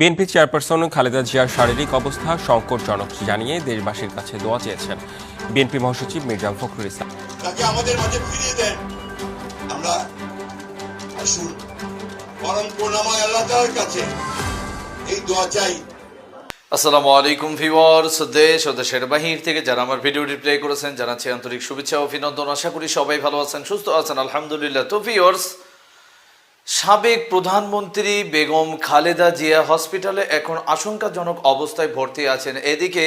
BNP chairperson Khaleda জিয়ার শারীরিক অবস্থা সংকটজনক জানিয়ে দেশবাসীর কাছে দোয়া চেয়েছেন বিএনপি মহাসচিব মির্জা ফখরুল ইসলাম। তাকে আমাদের মাঝে ফিরিয়ে দেন। আমরা পরম করুণাময় আল্লাহ তাআলার কাছে এই দোয়া চাই। আসসালামু আলাইকুম ভিউয়ার্স দেশ ও দেশের বাহির থেকে যারা আমার ভিডিওটি প্লে করেছেন জানাচ্ছি আন্তরিক শুভেচ্ছা ও অভিনন্দন। আশা করি সবাই ভালো আছেন সুস্থ আছেন। আলহামদুলিল্লাহ। তো ভিউয়ার্স সাবেক প্রধানমন্ত্রী বেগম খালেদা জিয়া হসপিটালে এখন আশঙ্কাজনক অবস্থায় ভর্তি আছেন। এদিকে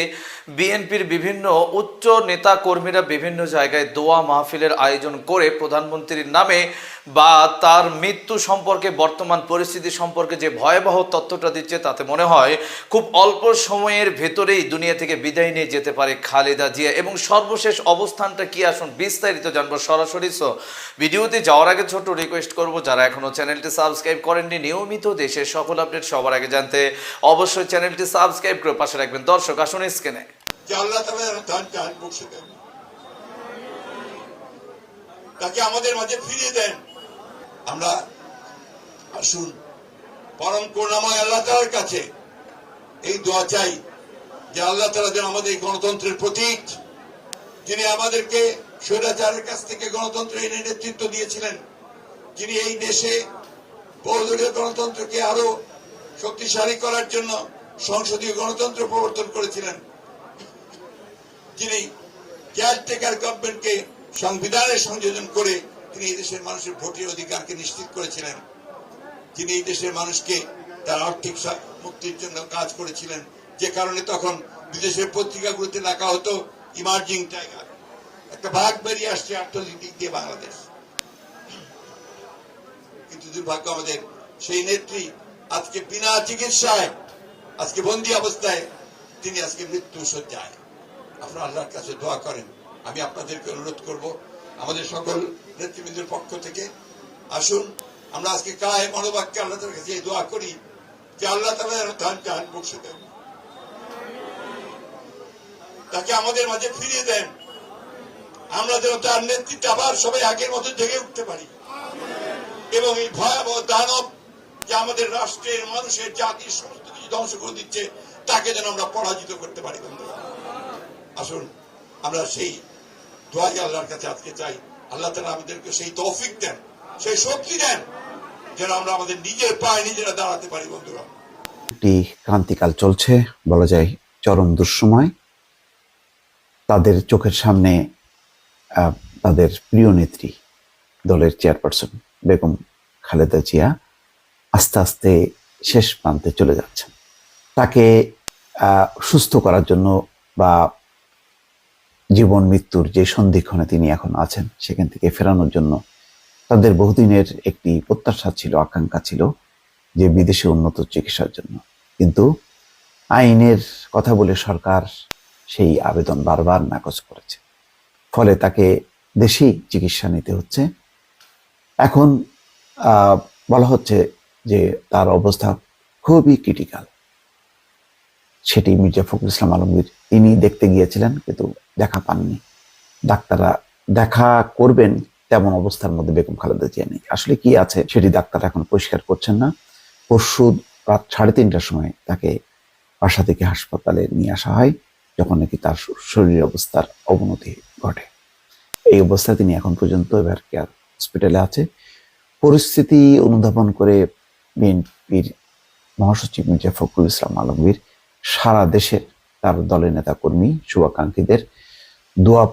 বিএনপির বিভিন্ন উচ্চ নেতা কর্মীরা বিভিন্ন জায়গায় দোয়া মাহফিলের আয়োজন করে প্রধানমন্ত্রীর নামে বা তার মৃত্যু সম্পর্কে, বর্তমান পরিস্থিতি সম্পর্কে যে ভয়াবহ তথ্যটা দিচ্ছে তাতে মনে হয় খুব অল্প সময়ের ভেতরেই দুনিয়া থেকে বিদায় নিয়ে যেতে পারে খালেদা জিয়া। এবং সর্বশেষ অবস্থানটা কি আসুন বিস্তারিত জানব সরাসরি। সো ভিডিওতে যাওয়ার আগে ছোট রিকোয়েস্ট করব, যারা এখনও চ্যানেলটি সাবস্ক্রাইব করেননি, নিয়মিত দেশের সকল আপডেট সবার আগে জানতে অবশ্যই চ্যানেলটি সাবস্ক্রাইব করে পাশে রাখবেন। দর্শক, আসুন স্ক্রিনে। তাকে আমাদের মাঝে ফিরিয়ে দেন। আমরা আসুন, পরম করুণাময় আল্লাহ তাআলার কাছে এই দোয়া চাই যে আল্লাহ তাআলা যেন আমাদের গণতন্ত্রের প্রতীক, যিনি আমাদেরকে স্বৈরাচারের কাছ থেকে গণতন্ত্র এনে নেতৃত্ব দিয়েছিলেন যিনি এই দেশে বহুদলীয় গণতন্ত্রকে আরও শক্তিশালী করার জন্য সংসদীয় গণতন্ত্র প্রবর্তন করেছিলেন যিনি কেয়ারটেকার গভর্নমেন্টকে সংবিধানে সংযোজন করে তিনি এই দেশের মানুষের ভোটের অধিকারকে নিশ্চিত করেছিলেন। যিনি এই দেশের মানুষকে তার আর্থিক মুক্তির জন্য কাজ করেছিলেন। যে কারণে তখন বিদেশের পত্রিকাগুলোতে লেখা হতো ইমার্জিং টাইগার একটা ভাগ বেরিয়ে আসছে অর্থনৈতিক দিয়ে বাংলাদেশ। কিন্তু দুর্ভাগ্য আমাদের, সেই নেত্রী আজকে বিনা চিকিৎসায়, আজকে বন্দি অবস্থায়, তিনি আজকে মৃত্যু সজ্জায় আপনারা আল্লাহর কাছে দোয়া করেন। আমি আপনাদেরকে অনুরোধ করব, আমাদের সকল নেতৃবৃন্দের পক্ষ থেকে আসুন, আমরা আজকে কায় মনোবাক্যে আল্লাহ তাআলার কাছে দোয়া করি যে আল্লাহ যেন তার জান বসে দেন। তাকে আমাদের মাঝে ফিরিয়ে দেন। আমরা যেন তার নেতৃত্বে আবার সবাই আগের মতো জেগে উঠতে পারি। এবং এই ভয়াবহ দানব যে আমাদের রাষ্ট্রের মানুষের জাতির সমস্ত কিছু ধ্বংস করে দিচ্ছে, তাকে যেন আমরা পরাজিত করতে পারি বন্ধুরা আসুন, আমরা সেই দোয়াই আল্লাহর কাছে আজকে চাই। আল্লাহ তালা আমাদেরকে সেই তৌফিক দেন, সেই শক্তি দেন, যেন আমরা আমাদের নিজের পায়ে নিজেরা দাঁড়াতে পারি, বন্ধুরা। একটি ক্রান্তিকাল চলছে, বলা যায় চরম দুঃসময়। তাদের চোখের সামনে তাদের প্রিয় নেত্রী, দলের চেয়ারপারসন। বেগম খালেদা জিয়া আস্তে আস্তে শেষ প্রান্তে চলে যাচ্ছেন। তাকে সুস্থ করার জন্য বা জীবন মৃত্যুর যে সন্ধিক্ষণে তিনি এখন আছেন, সেখান থেকে ফেরানোর জন্য তাদের বহুদিনের একটি প্রত্যাশা ছিল, আকাঙ্ক্ষা ছিল যে বিদেশে উন্নত চিকিৎসার জন্য। কিন্তু আইনের কথা বলে সরকার সেই আবেদন বারবার নাকচ করেছে। ফলে তাকে দেশেই চিকিৎসা নিতে হচ্ছে। এখন বলা হচ্ছে যে তার অবস্থা খুবই ক্রিটিক্যাল সেটি মির্জা ফখরুল ইসলাম আলমগীর তিনি দেখতে গিয়েছিলেন, কিন্তু দেখা পাননি। ডাক্তাররা দেখা করবেন তেমন অবস্থার মধ্যে বেগম খালেদা জিয়া নেই। আসলে কি আছে সেটি ডাক্তার এখন পরিষ্কার করছেন না। পরশু রাত সাড়ে তিনটার সময় তাকে বাসা থেকে হাসপাতালে নিয়ে আসা হয়, যখন নাকি তার শরীরের অবস্থার অবনতি ঘটে। এই অবস্থায় তিনি এখন পর্যন্ত এবার কেয়ার হসপিটালে আছে। পরিস্থিতি অনুধাবন করে বিএনপির মহাসচিব মির্জা ফখরুল ইসলাম আলমগীর সারা দেশের তার দলের নেতা কর্মী শুভাকাঙ্ক্ষীদের দোয়া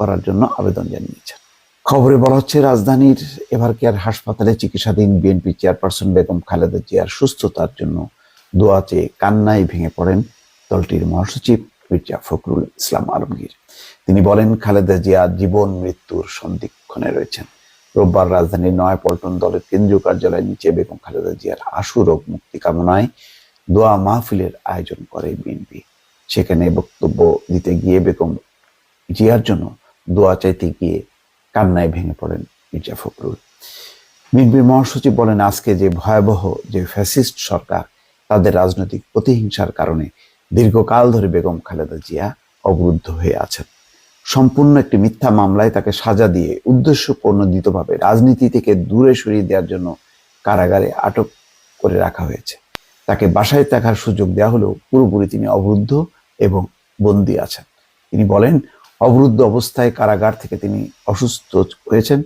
করার জন্য আবেদন জানিয়েছেন। খবরে বলা হচ্ছে, রাজধানীর এভার কেয়ার হাসপাতালে চিকিৎসাধীন বিএনপি চেয়ারপারসন বেগম খালেদা জিয়ার সুস্থতার জন্য দোয়া চেয়ে কান্নায় ভেঙে পড়েন দলটির মহাসচিব মির্জা ফখরুল ইসলাম আলমগীর। তিনি বলেন, খালেদা জিয়া জীবন মৃত্যুর সন্ধিক্ষণে রয়েছেন। রোববার রাজধানীর নয়াপল্টন দলের কেন্দ্রীয় কার্যালয়ের নিচে বেগম খালেদা জিয়ার আশু রোগ মুক্তি কামনায় দোয়া মাহফিলের আয়োজন করে বিএনপি। সেখানে বক্তব্য দিতে গিয়ে বেগম জিয়ার জন্য দোয়া চাইতে গিয়ে কান্নায় ভেঙে পড়েন মির্জা ফখরুল। বিএনপির মহাসচিব বলেন, আজকে যে ভয়াবহ যে ফ্যাসিস্ট সরকার, তাদের রাজনৈতিক প্রতিহিংসার কারণে দীর্ঘকাল ধরে বেগম খালেদা জিয়া অবরুদ্ধ হয়ে আছেন। সম্পূর্ণ একটি মিথ্যা মামলায় তাকে সাজা দিয়ে উদ্দেশ্যপ্রণোদিতভাবে রাজনীতি থেকে দূরে সরিয়ে দেওয়ার জন্য কারাগারে আটক করে রাখা হয়েছে। তাকে বাসায় থাকার সুযোগ দেওয়া হলেও পুরোপুরি তিনি অবরুদ্ধ এবং বন্দী আছেন। তিনি বলেন, অবরুদ্ধ অবস্থায় কারাগার থেকে তিনি অসুস্থ হয়েছেন।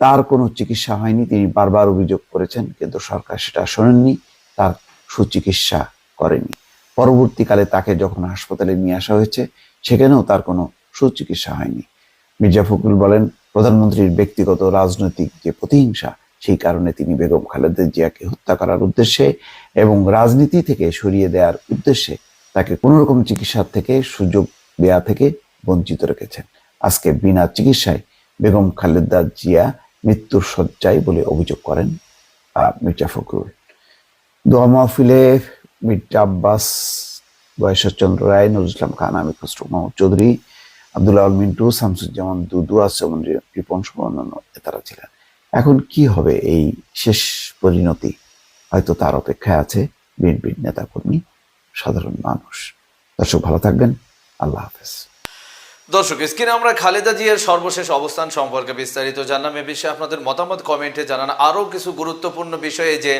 তার কোনো চিকিৎসা হয়নি, তিনি বারবার অভিযোগ করেছেন, কিন্তু সরকার সেটা শোনেননি, তার সুচিকিৎসা করেনি। পরবর্তীকালে তাকে যখন হাসপাতালে নিয়ে আসা হয়েছে, সেখানেও তার কোনো সুচিকিৎসা হয়নি। মির্জা ফখরুল বলেন, প্রধানমন্ত্রীর ব্যক্তিগত রাজনৈতিক যে প্রতিহিংসা, সেই কারণে তিনি বেগম খালেদা জিয়াকে হত্যা করার উদ্দেশ্যে এবং রাজনীতি থেকে সরিয়ে দেওয়ার উদ্দেশ্যে তাকে কোনো রকম চিকিৎসার থেকে, সুযোগ দেয়া থেকে বঞ্চিত রেখেছেন। আজকে বিনা চিকিৎসায় বেগম খালেদা জিয়া মৃত্যুর শয্যায় বলে অভিযোগ করেন মির্জা ফখরুল। দোয়া মাহফিলে মির্জা আব্বাস বয়সচন্দ্র রায় নজরুল ইসলাম খান, আমির খসরু চৌধুরী আব্দুল্লাহ আল মিন্টু, শামসুজ্জামান দুদু আসমান রিপন সহ অন্যান্য নেতারা ছিলেন। এখন কি হবে এই শেষ পরিণতি? হয়তো তার অপেক্ষায় আছে বিএনপির নেতাকর্মী, সাধারণ মানুষ। দর্শক ভালো থাকবেন। আল্লাহ হাফেজ। দর্শক, স্ক্রিনে আমরা খালেদা জিয়ার সর্বশেষ অবস্থান সম্পর্কে বিস্তারিত জানলাম। এ বিষয়ে আপনাদের মতামত, কমেন্টে জানান। আরও কিছু গুরুত্বপূর্ণ বিষয়ে যে,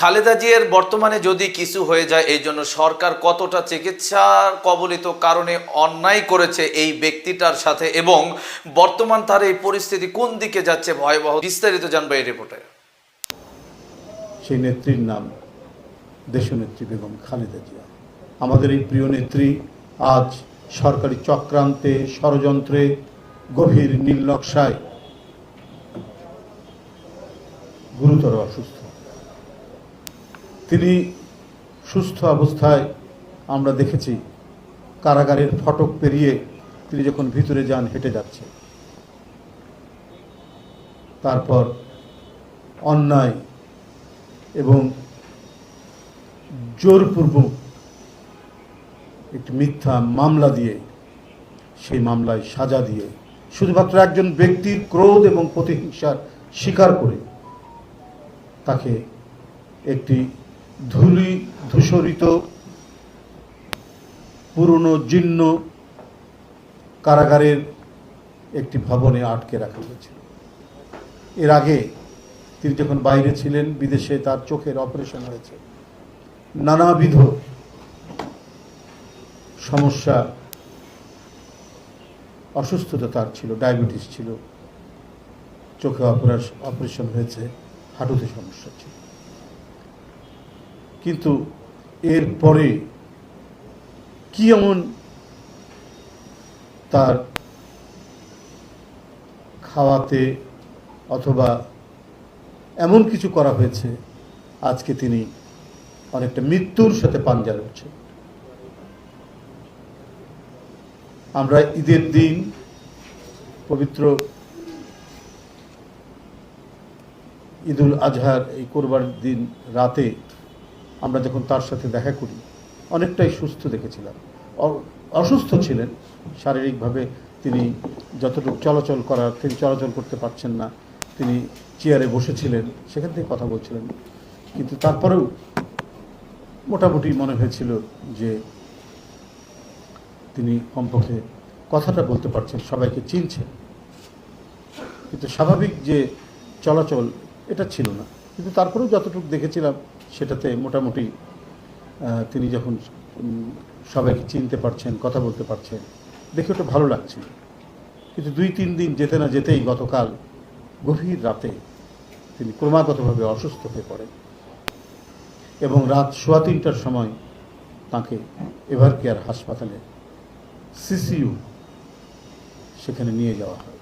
খালেদা জিয়ার বর্তমানে যদি কিছু হয়ে যায়, এই জন্য সরকার কতটা চিকিৎসার কবলিত কারণে অন্যায় করেছে এই ব্যক্তিটার সাথে এবং বর্তমান তার এই পরিস্থিতি কোন দিকে যাচ্ছে ভয়াবহ, বিস্তারিত জানব এই রিপোর্টে। সেই নেত্রীর নাম দেশনেত্রী বেগম খালেদা জিয়া। আমাদের এই প্রিয় নেত্রী আজ সরকারি চক্রান্তে, ষড়যন্ত্রে, গভীর নীলনকশায় গুরুতর অসুস্থ। তিনি সুস্থ অবস্থায় আমরা দেখেছি, কারাগারের ফটক পেরিয়ে তিনি যখন ভিতরে যান, হেঁটে যাচ্ছে। তারপর অন্যায় এবং জোরপূর্বক একটি মিথ্যা মামলা দিয়ে, সেই মামলায় সাজা দিয়ে, শুধুমাত্র একজন ব্যক্তির ক্রোধ এবং প্রতিহিংসার স্বীকার করে তাকে একটি ধুলি ধূসরিত পুরনো জীর্ণ কারাগারের একটি ভবনে আটকে রাখা হয়েছিল। এর আগে তিনি যখন বাইরে ছিলেন, বিদেশে তার চোখের অপারেশন হয়েছে। নানাবিধ সমস্যা, অসুস্থতা তার ছিল, ডায়াবেটিস ছিল, চোখে অপারেশ- অপারেশন হয়েছে, হাঁটুতে সমস্যা ছিল। কিন্তু এর পরে কি এমন তার খাওয়াতে অথবা এমন কিছু করা হয়েছে, আজকে তিনি অনেকটা মৃত্যুর সাথে পাঞ্জা লড়ছেন। আমরা ঈদের দিন পবিত্র ঈদুল আজহার এই কোরবানির দিন রাতে আমরা যখন তার সাথে দেখা করি, অনেকটাই সুস্থ দেখেছিলাম। অসুস্থ ছিলেন। শারীরিকভাবে তিনি যতটুকু চলাচল করার তিনি চলাচল করতে পারছেন না। তিনি চেয়ারে বসেছিলেন, সেখান থেকে কথা বলছিলেন। কিন্তু তারপরেও মোটামুটি মনে হয়েছিল যে তিনি কমপক্ষে কথাটা বলতে পারছেন, সবাইকে চিনছেন কিন্তু স্বাভাবিক যে চলাচল, এটা ছিল না। কিন্তু তারপরেও যতটুকু দেখেছিলাম, সেটাতে মোটামুটি তিনি যখন সবাইকে চিনতে পারছেন, কথা বলতে পারছেন, দেখে ওটা ভালো লাগছিল কিন্তু দুই, তিন দিন যেতে না যেতেই গতকাল গভীর রাতে তিনি ক্রমাগতভাবে অসুস্থ হয়ে পড়েন এবং রাত সোয়া তিনটার সময় তাকে এভার কেয়ার হাসপাতালে সিসিইউ সেখানে নিয়ে যাওয়া হয়।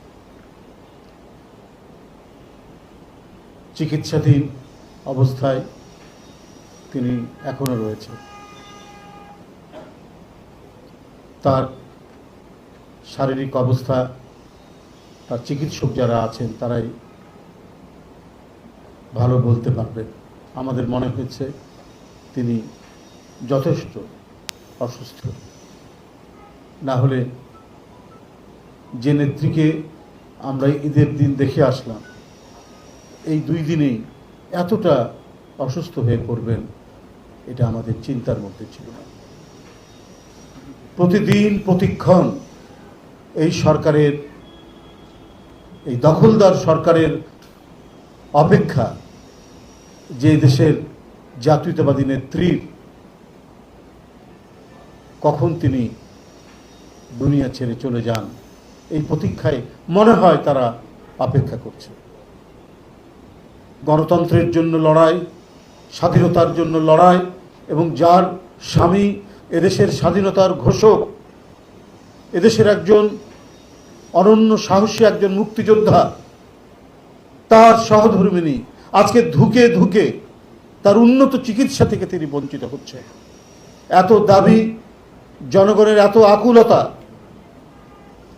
চিকিৎসাধীন অবস্থায় তিনি এখনও রয়েছে। তার শারীরিক অবস্থা, তার চিকিৎসক যারা আছেন, তারাই ভালো বলতে পারবে। আমাদের মনে হয়েছে তিনি যথেষ্ট অসুস্থ। না হলে যে নেত্রীকে আমরা ঈদের দিন দেখে আসলাম, এই দুই দিনেই এতটা অসুস্থ হয়ে পড়বেন, এটা আমাদের চিন্তার মধ্যে ছিল। না প্রতিদিন প্রতিক্ষণ এই সরকারের, এই দখলদার সরকারের অপেক্ষা যে দেশের জাতীয়তাবাদী নেত্রীর কখন তিনি দুনিয়া ছেড়ে চলে যান। এই প্রতীক্ষায় মনে হয় তারা অপেক্ষা করছে। গণতন্ত্রের জন্য লড়াই, স্বাধীনতার জন্য লড়াই এবং যার স্বামী এদেশের স্বাধীনতার ঘোষক, এদেশের একজন অনন্য সাহসী, একজন মুক্তিযোদ্ধা, তার সহধর্মিনী আজকে ধুকে ধুকে তার উন্নত চিকিৎসা থেকে তিনি বঞ্চিত হচ্ছে এত দাবি, জনগণের এত আকুলতা